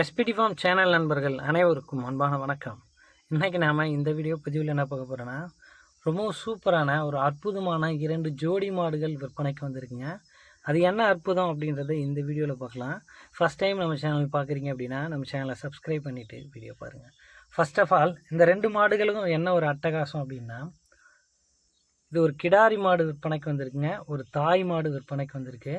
SPD form channel நண்பர்கள் அனைவருக்கும் அன்பான வணக்கம். இன்றைக்கி நாம் இந்த வீடியோ பதிவில் என்ன பார்க்க போகிறோன்னா ரொம்பவும் சூப்பரான ஒரு அற்புதமான இரண்டு ஜோடி மாடுகள் விற்பனைக்கு வந்திருக்குங்க. அது என்ன அற்புதம் அப்படின்றத இந்த வீடியோவில் பார்க்கலாம். ஃபஸ்ட் டைம் நம்ம சேனல் பார்க்குறீங்க அப்படின்னா நம்ம சேனலை சப்ஸ்கிரைப் பண்ணிவிட்டு வீடியோ பாருங்கள் ஃபர்ஸ்ட் ஆஃப் ஆல் இந்த ரெண்டு மாடுகளுக்கும் என்ன ஒரு அட்டகாசம் அப்படின்னா இது ஒரு கிடாரி மாடு விற்பனைக்கு வந்திருக்குங்க. ஒரு தாய் மாடு விற்பனைக்கு வந்திருக்கு.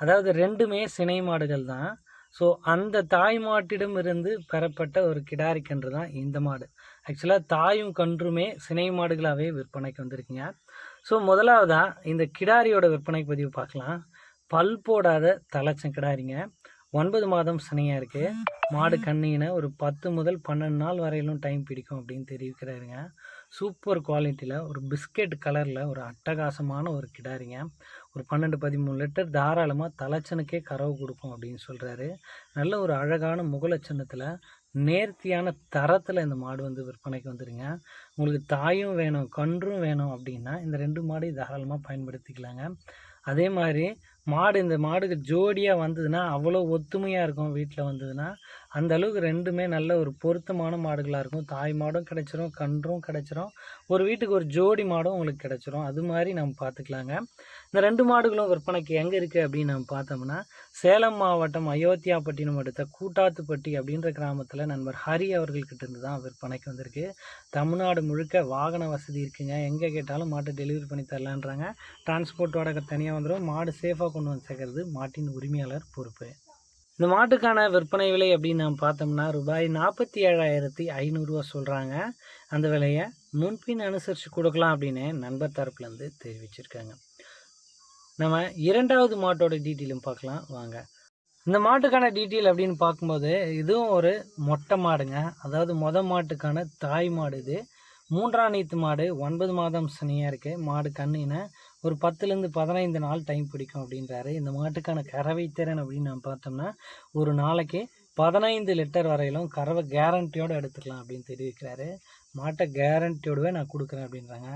அதாவது ரெண்டுமே சினை மாடுகள் தான். ஸோ அந்த தாய் மாட்டிடம் இருந்து பெறப்பட்ட ஒரு கிடாரி கன்று தான் இந்த மாடு. ஆக்சுவலாக தாயும் கன்றுமே சினை மாடுகளாகவே விற்பனைக்கு வந்திருக்குங்க. ஸோ முதலாவதாக இந்த கிடாரியோட விற்பனை பதிவு பார்க்கலாம். பல் போடாத தலைச்சம் கிடாரிங்க. ஒன்பது மாதம் சினையாக இருக்குது மாடு கண்ணின ஒரு பத்து முதல் பன்னெண்டு நாள் வரையிலும் டைம் பிடிக்கும் அப்படின்னு தெரிவிக்கிறாருங்க. சூப்பர் குவாலிட்டியில் ஒரு பிஸ்கெட் கலரில் ஒரு அட்டகாசமான ஒரு கிடாரிங்க. ஒரு பன்னெண்டு பதிமூணு லிட்டர் தாராளமாக தலைச்சனுக்கே கறவு கொடுக்கும் அப்படின்னு சொல்கிறாரு நல்ல ஒரு அழகான முகலட்சணத்தில் நேர்த்தியான தரத்தில் இந்த மாடு வந்து விற்பனைக்கு வந்துடுங்க உங்களுக்கு தாயும் வேணும் கன்றும் வேணும் அப்படின்னா இந்த ரெண்டு மாடையும் தாராளமாக பயன்படுத்திக்கலாங்க. அதே மாதிரி மாடு இந்த மாடுக்கு ஜோடியாக வந்ததுன்னா அவ்வளோ ஒத்துமையாக இருக்கும் வீட்டில் வந்ததுன்னா அந்த அளவுக்கு ரெண்டுமே நல்ல ஒரு பொருத்தமான மாடுகளாக இருக்கும். தாய் மாடும் கிடச்சிரும் கன்றும் கிடச்சிரும். ஒரு வீட்டுக்கு ஒரு ஜோடி மாடும் உங்களுக்கு கிடைச்சிரும். அது மாதிரி நம்ம பார்த்துக்கலாங்க. இந்த ரெண்டு மாடுகளும் விற்பனைக்கு எங்கே இருக்குது அப்படின்னு நம்ம பார்த்தோம்னா சேலம் மாவட்டம் அயோத்தியாப்பட்டினம் அடுத்த கூட்டாத்துப்பட்டி அப்படின்ற கிராமத்தில் நண்பர் ஹரி அவர்கள்கிட்ட இருந்து தான் விற்பனைக்கு வந்திருக்கு. தமிழ்நாடு முழுக்க வாகன வசதி இருக்குங்க. எங்கே கேட்டாலும் மாட்டை டெலிவரி பண்ணி தரலான்றாங்க. டிரான்ஸ்போர்ட் வாடகை தனியாக வந்துடும் மாடு சேஃபாக கொண்டு வந்து சேர்க்கறது மாட்டின் உரிமையாளர் பொறுப்பு. இந்த மாட்டுக்கான விற்பனை விலை அப்படின்னு நம்ம பார்த்தோம்னா ரூபாய் நாற்பத்தி ஏழாயிரத்தி ஐநூறுரூவா சொல்கிறாங்க அந்த விலையை முன்பின் அனுசரித்து கொடுக்கலாம் அப்படின்னு நண்பர் தரப்புலேருந்து தெரிவிச்சிருக்காங்க. நம்ம இரண்டாவது மாட்டோட டீட்டெயிலும் பார்க்கலாம். வாங்க. இந்த மாட்டுக்கான டீட்டெயில் அப்படின்னு பார்க்கும்போது இதுவும் ஒரு மொட்டை மாடுங்க. அதாவது மொத மாட்டுக்கான தாய் மாடு இது. மூன்றாம் நீத்து மாடு ஒன்பது மாதம் சனியாக இருக்குது மாடு கண்ணின ஒரு பத்துலேருந்து பதினைந்து நாள் டைம் பிடிக்கும் அப்படின்றாரு. இந்த மாட்டுக்கான கறவை திறன் அப்படின்னு நம்ம பார்த்தோம்னா ஒரு நாளைக்கு பதினைந்து லிட்டர் வரையிலும் கறவை கேரண்டியோடு எடுத்துக்கலாம் அப்படின்னு தெரிவிக்கிறாரு. மாட்டை கேரண்டியோடவே நான் கொடுக்குறேன் அப்படின்றாங்க.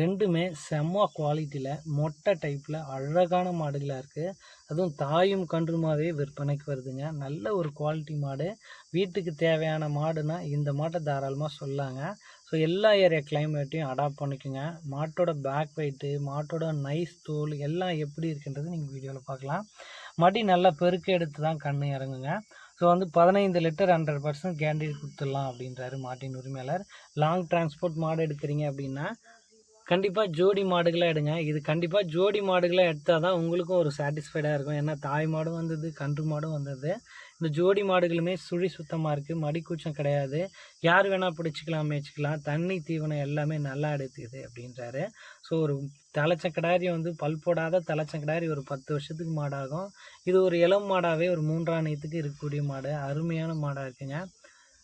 ரெண்டுமே செம்ம குவாலிட்டியில் மொட்டை டைப்பில் அழகான மாடுகளாக இருக்குது அதுவும் தாயும் கன்றுமாவே விற்பனைக்கு வருதுங்க. நல்ல ஒரு குவாலிட்டி மாடு. வீட்டுக்கு தேவையான மாடுனா இந்த மாட்டை தாராளமாக சொல்லாங்க. ஸோ எல்லா ஏரியா கிளைமேட்டையும் அடாப்ட் பண்ணிக்கோங்க. மாட்டோட பேக் வெயிட்டு மாட்டோட நைஸ் தோல் எல்லாம் எப்படி இருக்குன்றது நீங்கள் வீடியோவில் பார்க்கலாம். மடி நல்லா பெருக்க எடுத்து தான் கண்ணு இறங்குங்க. ஸோ வந்து பதினைந்து லிட்டர் ஹண்ட்ரட் பர்சன்ட் கேண்டி கொடுத்துடலாம் அப்படின்றாரு மாட்டின் உரிமையாளர். லாங் டிரான்ஸ்போர்ட் மாடு எடுக்கிறீங்க அப்படின்னா கண்டிப்பாக ஜோடி மாடுகளாக எடுங்க. இது கண்டிப்பாக ஜோடி மாடுகளாக எடுத்தால் தான் உங்களுக்கும் ஒரு சாட்டிஸ்ஃபைடாக இருக்கும். ஏன்னா தாய் மாடும் வந்தது கன்று மாடும் வந்தது. இந்த ஜோடி மாடுகளுமே சுழி சுத்தமாக இருக்குது மடிக்கூச்சம் கிடையாது. யார் வேணால் பிடிச்சிக்கலாம் மேய்ச்சிக்கலாம். தண்ணி தீவனம் எல்லாமே நல்லா எடுத்துக்குது அப்படின்றாரு. ஸோ ஒரு தலைச்சக்கடாரி வந்து பல் போடாத தலைச்சக்கடாரி ஒரு பத்து வருஷத்துக்கு மாடாகும். இது ஒரு இளம் மாடாகவே ஒரு மூன்றாம் இருக்கக்கூடிய மாடு. அருமையான மாடாக இருக்குங்க.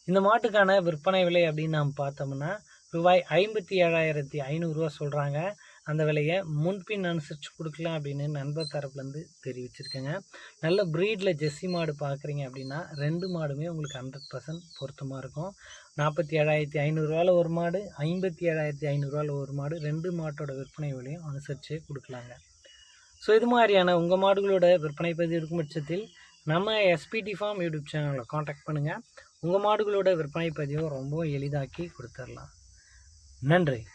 இந்த மாட்டுக்கான விற்பனை விலை அப்படின்னு நாம் பார்த்தோம்னா ரூபாய் ஐம்பத்தி ஏழாயிரத்தி ஐநூறுரூவா சொல்கிறாங்க அந்த விலையை முன்பின் அனுசரித்து கொடுக்கலாம் அப்படின்னு நண்பர் தரப்புலேருந்து தெரிவிச்சிருக்கேங்க. நல்ல ப்ரீடில் ஜெஸ்ஸி மாடு பார்க்குறீங்க அப்படின்னா ரெண்டு மாடுமே உங்களுக்கு ஹண்ட்ரட் பர்சன்ட் பொருத்தமாக இருக்கும். நாற்பத்தி ஏழாயிரத்தி ஐநூறுரூவாவில் ஒரு மாடு ஐம்பத்தி ஏழாயிரத்தி ஐநூறுரூவாவில் ஒரு மாடு ரெண்டு மாட்டோட விற்பனை விலையும் அனுசரித்து கொடுக்கலாங்க. ஸோ இது மாதிரியான உங்கள் மாடுகளோட விற்பனை பதிவு இருக்கும் பட்சத்தில் நம்ம எஸ்பிடி ஃபார்ம் யூடியூப் சேனலில் காண்டாக்ட் பண்ணுங்கள் உங்கள் மாடுகளோட விற்பனை பதிவை ரொம்ப எளிதாக்கி கொடுத்துடலாம் நன்றி.